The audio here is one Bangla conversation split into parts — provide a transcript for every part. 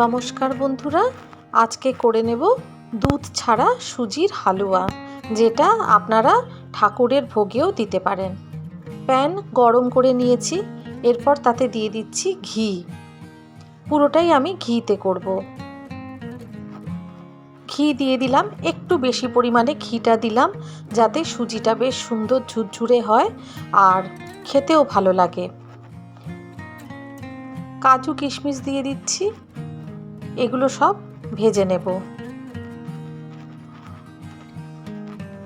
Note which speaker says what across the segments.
Speaker 1: নমস্কার বন্ধুরা, আজকে করে নেব দুধ ছাড়া সুজির হালুয়া, যেটা আপনারা ঠাকুরের ভোগেও দিতে পারেন। প্যান গরম করে নিয়েছি, এরপর তাতে দিয়ে দিচ্ছি ঘি। পুরোটাই আমি ঘিতে করব। ঘি দিয়ে দিলাম, একটু বেশি পরিমাণে ঘিটা দিলাম, যাতে সুজিটা বেশ সুন্দর ঝুরঝুরে হয় আর খেতেও ভালো লাগে। কাজু কিশমিশ দিয়ে দিচ্ছি। এগুলো সব ভেজে নেব।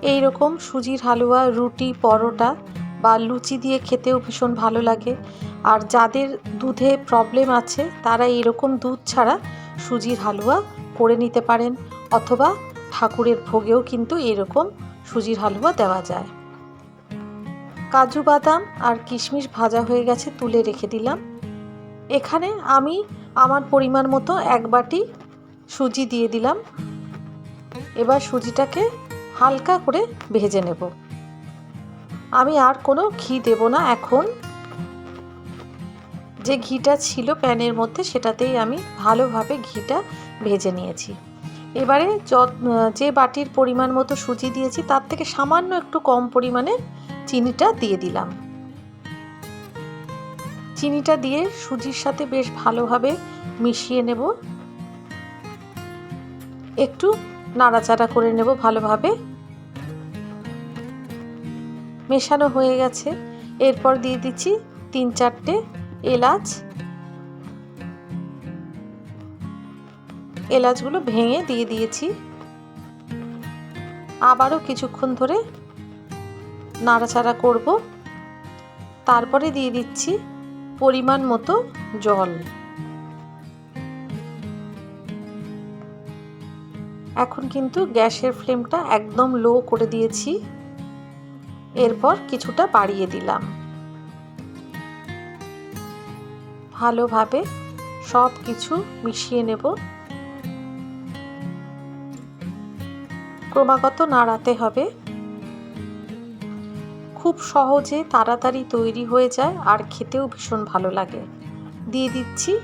Speaker 1: এই রকম সুজির হালুয়া, রুটি, পরোটা বা লুচি দিয়ে খেতেও ভীষণ ভালো লাগে। আর যাদের দুধে প্রবলেম আছে, তারা এরকম দুধ ছাড়া সুজির হালুয়া করে নিতে পারেন। অথবা ঠাকুরের ভোগেও কিন্তু এরকম সুজির হালুয়া দেওয়া যায়। কাজু বাদাম আর কিশমিশ ভাজা হয়ে গেছে, তুলে রেখে দিলাম। এখানে আমি আমার পরিমাণ মতো এক বাটি সুজি দিয়ে দিলাম। এবার সুজিটাকে হালকা করে ভেজে নেব। আমি আর কোনো ঘি দেব না এখন। যে ঘিটা ছিল প্যানের মধ্যে, সেটাতেই আমি ভালোভাবে ঘিটা ভেজে নিয়েছি। এবারে যে বাটির পরিমাণ মতো সুজি দিয়েছি, তার থেকে সামান্য একটু কম পরিমাণে চিনিটা দিয়ে দিলাম। চিনিটা দিয়ে সুজির সাথে বেশ ভালোভাবে মিশিয়ে নেব। একটু নাড়াচাড়া করে নেব ভালোভাবে। মেশানো হয়ে গেছে। এরপর দিয়ে দিচ্ছি তিন চারটে এলাচ। এলাচগুলো ভেঙে দিয়ে দিয়েছি। আবারও কিছুক্ষণ ধরে নাড়াচাড়া করব। তারপরে দিয়ে দিচ্ছি পরিমাণ মতো জল। এখন কিন্তু গ্যাসের ফ্লেমটা একদম লো করে দিয়েছি। এরপর কিছুটা বাড়িয়ে দিলাম। ভালোভাবে সব কিছু মিশিয়ে নেব। ক্রমাগত নাড়াতে হবে। খুব সহজে তাড়াতাড়ি তৈরি হয়ে যায় আর খেতেও ভীষণ ভালো লাগে। দিয়ে দিচ্ছি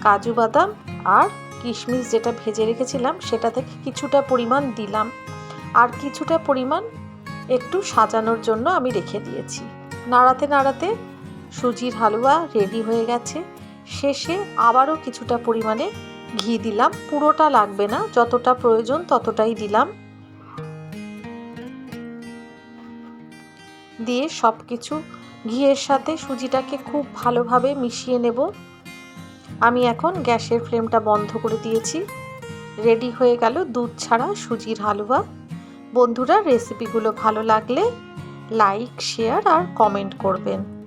Speaker 1: কাজু বাদাম আর কিশমিশ যেটা ভেজে রেখেছিলাম সেটা থেকে কিছুটা পরিমাণ দিলাম। আর কিছুটা পরিমাণ একটু সাজানোর জন্য আমি রেখে দিয়েছি। নাড়াতে নাড়াতে সুজির হালুয়া রেডি হয়ে গেছে। শেষে আবারও কিছুটা পরিমাণে ঘি দিলাম। পুরোটা লাগবে না, যতটা প্রয়োজন ততটাই দিলাম। দিয়ে সব কিছু ঘিয়ের সাথে সুজিটাকে খুব ভালোভাবে মিশিয়ে নেব। আমি এখন গ্যাসের ফ্লেমটা বন্ধ করে দিয়েছি। রেডি হয়ে গেল দুধ ছাড়া সুজির হালুয়া। বন্ধুরা, রেসিপিগুলো ভালো লাগলে লাইক, শেয়ার আর কমেন্ট করবেন।